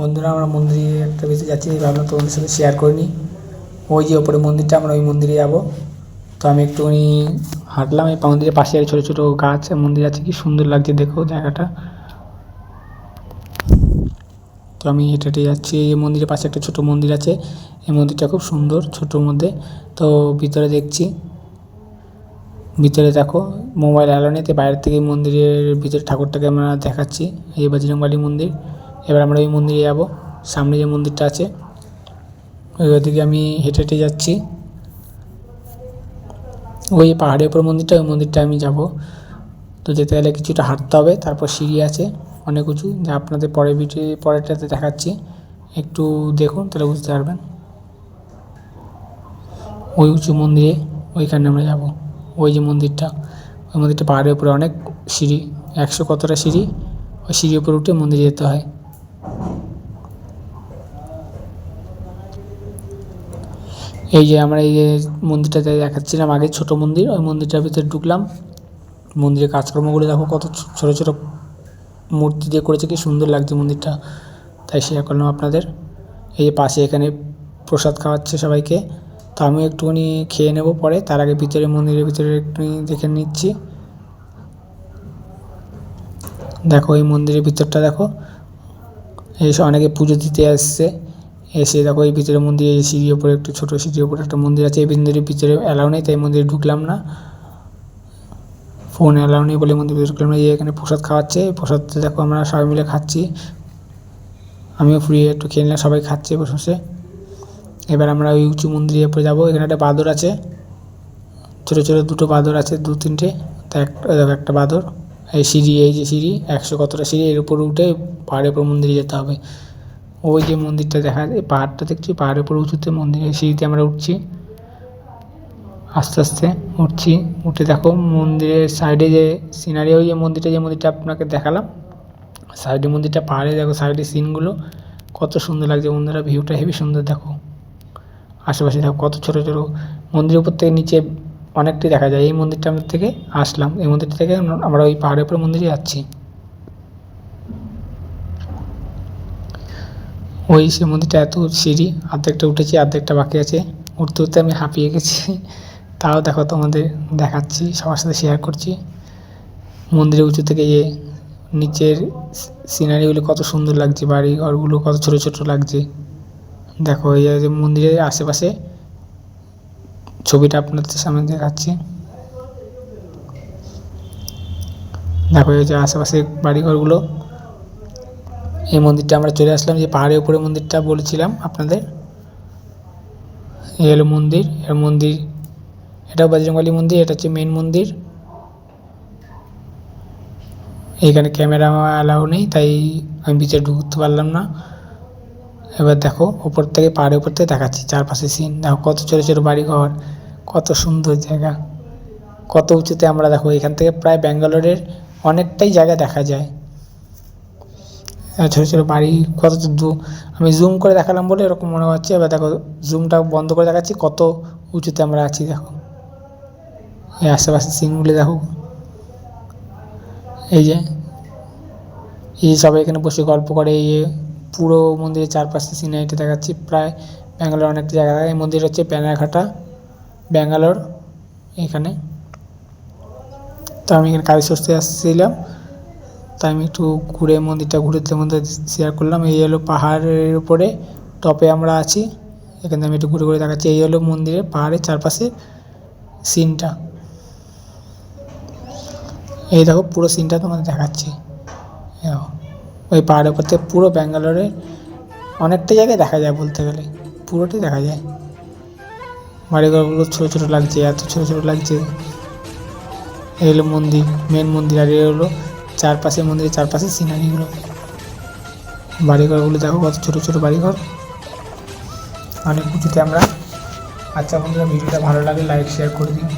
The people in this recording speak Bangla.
বন্ধুরা, আমরা মন্দিরে একটা বেশি যাচ্ছি ভাবলাম তোমাদের সাথে শেয়ার করিনি ওই যে ওপরে মন্দিরটা, আমরা ওই মন্দিরে যাব। তো আমি একটুখানি হাঁটলাম, এই মন্দিরের পাশে ছোটো ছোটো গাছ মন্দির আছে কি সুন্দর লাগছে দেখো জায়গাটা। তো আমি হেঁটে যাচ্ছি, এই মন্দিরের পাশে একটা ছোটো মন্দির আছে। এই মন্দিরটা খুব সুন্দর, ছোটোর মধ্যে। তো ভিতরে দেখছি, ভিতরে দেখো, মোবাইল তাই বাইরের থেকে মন্দিরের ভিতরে ঠাকুরটাকে আমরা দেখাচ্ছি, এই বজরংবলী মন্দির। এবার আমরা ওই মন্দিরে যাব। সামনে যে মন্দিরটা আছে, ওই ওদিকে আমি হেঁটে হেঁটে যাচ্ছি। ওই পাহাড়ের উপর মন্দিরটা, ওই মন্দিরটা আমি যাব। তো যেতে গেলে কিছুটা হাঁটতে হবে, তারপর সিঁড়ি আছে, অনেক উঁচু, যা আপনাদের পরে ভিডিও পরেরটাতে দেখাচ্ছি। একটু দেখুন, তাহলে বুঝতে পারবেন। ওই উঁচু মন্দিরে ওইখানে আমরা যাব, ওই যে মন্দিরটা। ওই মন্দিরটা পাহাড়ের উপরে অনেক সিঁড়ি, একশো কতটা সিঁড়ি, ওই সিঁড়ির উপরে উঠে মন্দিরে যেতে হয়। এই যে আমরা এই যে মন্দিরটাতে দেখাচ্ছিলাম আগে ছোট মন্দির, ওই মন্দিরটার ভিতরে ঢুকলাম। মন্দিরের কাজকর্মগুলো দেখো কত ছোট ছোট মূর্তি দিয়ে করেছে, কি সুন্দর লাগছে মন্দিরটা। তাই শেয়ার করলাম আপনাদের। এই যে পাশে এখানে প্রসাদ খাওয়াচ্ছে সবাইকে। তো আমি একটুখানি খেয়ে নেব পরে, তার আগে ভিতরে মন্দিরের ভিতরে একটুখানি দেখে নিচ্ছি। দেখো এই মন্দিরের ভিতরটা দেখো। এসে অনেকে পুজো দিতে আসছে এসে দেখো এই ভিতরে মন্দিরে এই সিঁড়ির ওপরে একটু ছোটো সিঁড়ির ওপরে একটা মন্দির আছে। এই মন্দিরের ভিতরে অ্যালাউ নেই, তাই মন্দিরে ঢুকলাম না। ফোন অ্যালাউ নেই বলে মন্দির ঢুকলাম না। এখানে প্রসাদ খাওয়াচ্ছে। প্রসাদটা দেখো আমরা সবাই মিলে খাচ্ছি। আমিও ফ্রি একটু খেয়ে নিলাম, সবাই খাচ্ছে বসে। বসে এবার আমরা ওই উঁচু মন্দিরের উপরে যাব। এখানে একটা বাদর আছে। ছোটো ছোটো দুটো বাদর আছে, দু তিনটে। তা একটা বাদর। এই সিঁড়ি, এই যে সিঁড়ি, একশো কতটা সিঁড়ি, এর উপরে উঠে পাহাড়ের উপর মন্দিরে যেতে হবে। ওই যে মন্দিরটা দেখা যায় পাহাড়টা দেখছি, পাহাড়ের উপর উঁচুতে মন্দিরের সিঁড়িতে আমরা উঠছি। আস্তে আস্তে উঠছি, উঠে দেখো মন্দিরের সাইডে যে সিনারি ওই যে মন্দিরটা যে মন্দিরটা আপনাকে দেখালাম। সাইডে মন্দিরটা, পাহাড়ে দেখো সাইডে সিনগুলো, কত সুন্দর লাগছে বন্ধুরা, ভিউটা হেভি সুন্দর দেখো। আশেপাশে দেখো কত ছোটো ছোটো মন্দিরের উপর থেকে নিচে অনেকটাই দেখা যায়। এই মন্দিরটা থেকে আসলাম, এই মন্দিরটা থেকে আমরা ওই পাহাড়ের উপর মন্দিরে যাচ্ছি। ওই সে মন্দিরটা এত সিঁড়ি অর্ধেকটা উঠেছি অর্ধেকটা বাকি আছে। উঠতে উঠতে আমি হাঁপিয়ে গেছি। তাও দেখো তোমাদের দেখাচ্ছি, সবার সাথে শেয়ার করছি। মন্দিরের উঁচু থেকে যে নিচের সিনারিগুলো কত সুন্দর লাগছে বাড়ি ঘরগুলো কত ছোটো ছোটো লাগছে। দেখো এই যে মন্দিরের আশেপাশে ছবিটা আপনাদের সামনে দেখাচ্ছি। দেখো এই যে আশেপাশে বাড়িঘরগুলো এই মন্দিরটা আমরা চলে আসলাম, যে পাহাড়ের উপরে মন্দিরটা বলেছিলাম আপনাদের। এই হলো মন্দির, এর মন্দির, এটাও বজরংবলী মন্দির, এটা হচ্ছে মেন মন্দির। এখানে ক্যামেরা অ্যালাউ নেই, তাই আমি ভিতরে ঢুকতে পারলাম না। এবার দেখো ওপর থেকে পাহাড়ের উপর থেকে দেখাচ্ছি, চারপাশে সিন দেখো কত ছোটো ছোটো বাড়িঘর, কত সুন্দর জায়গা। কত উঁচুতে আমরা দেখো, এখান থেকে প্রায় ব্যাঙ্গালোরের অনেকটাই জায়গা দেখা যায়। ছোটো ছোটো বাড়ি, কত দূর আমি জুম করে দেখালাম বলে এরকম মনে হচ্ছে। এবার দেখো জুমটা বন্ধ করে দেখাচ্ছি, কত উঁচুতে আমরা আছি দেখো। এই আশেপাশে সিনগুলো দেখো। এই যে, এই সবাই এখানে বসে গল্প করে, এই পুরো মন্দিরের চারপাশে সিনারিটা দেখাচ্ছি। প্রায় ব্যাঙ্গালোর অনেকটা জায়গা দেখায়। এই মন্দির হচ্ছে প্যানাঘাটা ব্যাঙ্গালোর, এখানে। তো আমি এখানে কালী ষষ্ঠী আসছিলাম। তাই আমি একটু ঘুরে মন্দিরটা ঘুরে তোমাদের শেয়ার করলাম। এই হলো পাহাড়ের উপরে টপে আমরা আছি। এখানে আমি একটু ঘুরে ঘুরে দেখাচ্ছি। এই হলো মন্দিরের পাহাড়ের চারপাশে সিনটা এই দেখো, পুরো সিনটা তোমাদের দেখাচ্ছি। ওই পাহাড়ের উপর থেকে পুরো ব্যাঙ্গালোরে অনেকটা জায়গায় দেখা যায় বলতে গেলে। পুরোটাই দেখা যায়। বাড়িঘরগুলো ছোটো ছোটো লাগছে, এত ছোটো ছোটো লাগছে। এই হলো মন্দির মেন মন্দির, আর এই হলো চারপাশে মন্দিরের চারপাশে সিনারিগুলো। বাড়িঘরগুলো দেখো কত ছোটো ছোটো বাড়িঘর। অনেক পুজোতে আমরা আচ্ছা বন্ধুরা, ভিডিওটা ভালো লাগে লাইক শেয়ার করে দিন।